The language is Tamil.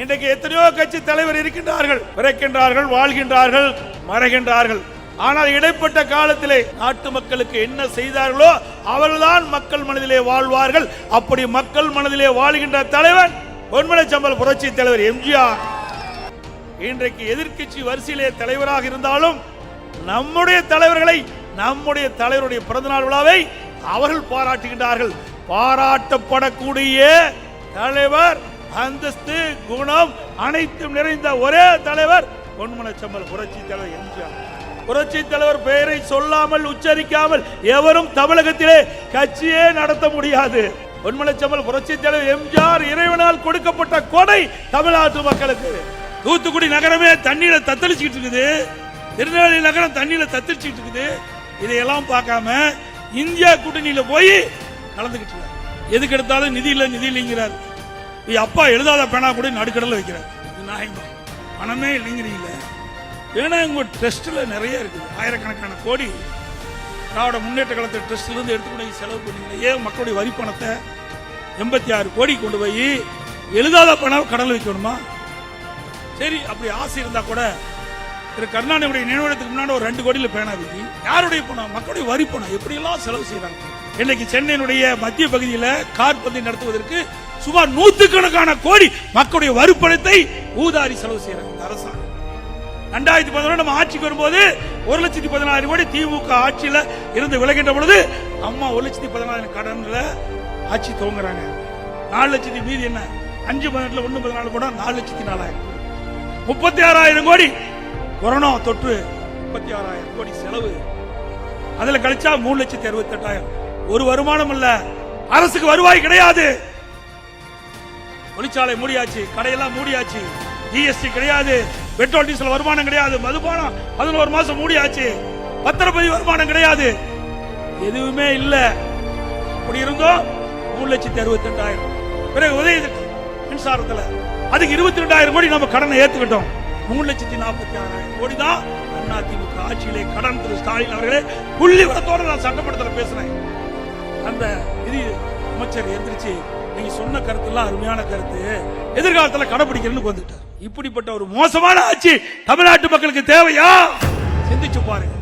இன்றைக்கு எத்தனையோ கட்சி தலைவர் இருக்கின்றார்கள் பிறக்கின்றார்கள் வாழ்கின்றார்கள் மறைகின்றார்கள். ஆனால் இடைப்பட்ட காலத்திலே நாட்டு மக்களுக்கு என்ன செய்தார்களோ அவர்கள்தான் மக்கள் மனதிலே வாழ்வார்கள். அப்படி மக்கள் மனதிலே வாழ்கின்ற தலைவர் பொன்மலை சம்பல் புரட்சி தலைவர் எம்ஜிஆர். இன்றைக்கு எதிர்க்கட்சி வரிசையிலே தலைவராக இருந்தாலும் நம்முடைய தலைவர்களை நம்முடைய தலைவருடைய பிறந்தநாள் விழாவை அவர்கள் பாராட்டுகின்றார்கள். பாராட்டப்படக்கூடிய தலைவர் அந்தஸ்து குணம் அனைத்தும் நிறைந்த ஒரே தலைவர் பொன்மன சம்பல் புரட்சி தலைவர் எம்ஜிஆர். புரட்சி தலைவர் பெயரை சொல்லாமல் உச்சரிக்காமல் எவரும் தமிழகத்திலே கட்சியே நடத்த முடியாது. பொன்மலைச்சம்பல் புரட்சி தலைவர் எம்ஜிஆர் இறைவனால் கொடுக்கப்பட்ட கொடை தமிழ்நாட்டு மக்களுக்கு. தூத்துக்குடி நகரமே தண்ணீரை தத்தளிச்சுட்டு இருக்குது. திருநெல்வேலி நகரம் தண்ணீரை தத்தளிச்சுட்டு இருக்குது. இதையெல்லாம் பார்க்காம இந்தியா கூட்டணியில போய் கலந்துக்கிட்டு எதுக்கு எடுத்தாலும் நிதி இல்லை நிதி இல்லைங்கிறார். அப்பா எழுதாத பேனா கூட நடுக்கடல வைக்கிறார். நாயகம் பணமே இல்லைங்கிறீங்க ஏன்னா உங்க ட்ரஸ்ட்ல நிறைய இருக்குது. ஆயிரக்கணக்கான கோடி. திராவிட முன்னேற்ற கழகத்தை ட்ரஸ்ட்ல இருந்து எடுத்துக்கொண்டு செலவு பண்ணீங்க ஏன் மக்களுடைய வரி பணத்தை எண்பத்தி ஆறு கோடி கொண்டு போய் எழுதாத பணம் கடல் வைக்கணுமா? சரி அப்படி ஆசை இருந்தா கூட திரு கருணாநிதியுடைய நினைவிடத்துக்கு முன்னாடி ஒரு ரெண்டு கோடியில் பேனா வைக்கி யாருடைய பணம்? மக்களுடைய வரி பணம். எப்படியெல்லாம் செலவு செய்யறாங்க இன்னைக்கு சென்னையினுடைய மத்திய பகுதியில் கார் பந்தயம் நடத்துவதற்கு சுமார் நூத்துக்கணக்கான கோடி மக்களுடைய வரி ஊதாரி செலவு செய்யறாங்க அரசாங்கம். ரெண்டாயிரத்தி பதினொன்று நம்ம ஆட்சிக்கு வரும்போது ஒரு லட்சத்தி பதினாயிரம் கோடி திமுக ஆட்சியில் இருந்து விலகின்ற பொழுது அம்மா ஒரு லட்சத்தி பதினாயிரம் கடன்ல ஆட்சி துவங்குறாங்க. நாலு லட்சத்தி மீதி என்ன? அஞ்சு பதினெட்டுல ஒன்று பதினாலு கூட நாலு லட்சத்தி நாலாயிரம். முப்பத்தி ஆறாயிரம் கோடி கொரோனா தொற்று. முப்பத்தி ஆறாயிரம் கோடி செலவு. அதில் கழிச்சா மூணு லட்சத்தி அறுபத்தி எட்டாயிரம் ஒரு வருமானம் இல்ல. அரசுக்கு வருவாய் கிடையாது. தொழிற்சாலை மூடியாச்சு கடையெல்லாம் மூடியாச்சு. ஜிஎஸ்டி கிடையாது. பெட்ரோல் டீசல் வருமானம் கிடையாது. மதுபானம் பதினோரு மாசம் மூடியாச்சு. பத்திரப்பதிவு வருமானம் கிடையாது. எதுவுமே இல்ல. அப்படி இருந்தோம் மூணு லட்சத்தி அறுபத்தி ரெண்டாயிரம். பிறகு உதவி மின்சாரத்துல அதுக்கு இருபத்தி ரெண்டாயிரம் கோடி நம்ம கடனை ஏத்துக்கிட்டோம். மூணு லட்சத்தி நாற்பத்தி ஆறாயிரம் கோடி தான் அதிமுக ஆட்சியிலே கடன் திரு ஸ்டாலின் அவர்களே புள்ளி வரத்தோடு நான் சட்டமன்றத்தில் பேசுறேன். அந்த இது அமைச்சர் எந்திரிச்சு நீங்க சொன்ன கருத்தெல்லாம் அருமையான கருத்து. எதிர்காலத்துல கடைபிடிக்கிறேன்னு வந்துட்டார் இப்படிப்பட்ட ஒரு மோசமான ஆட்சி தமிழ்நாட்டு மக்களுக்கு தேவையா? சிந்திச்சு பாருங்க.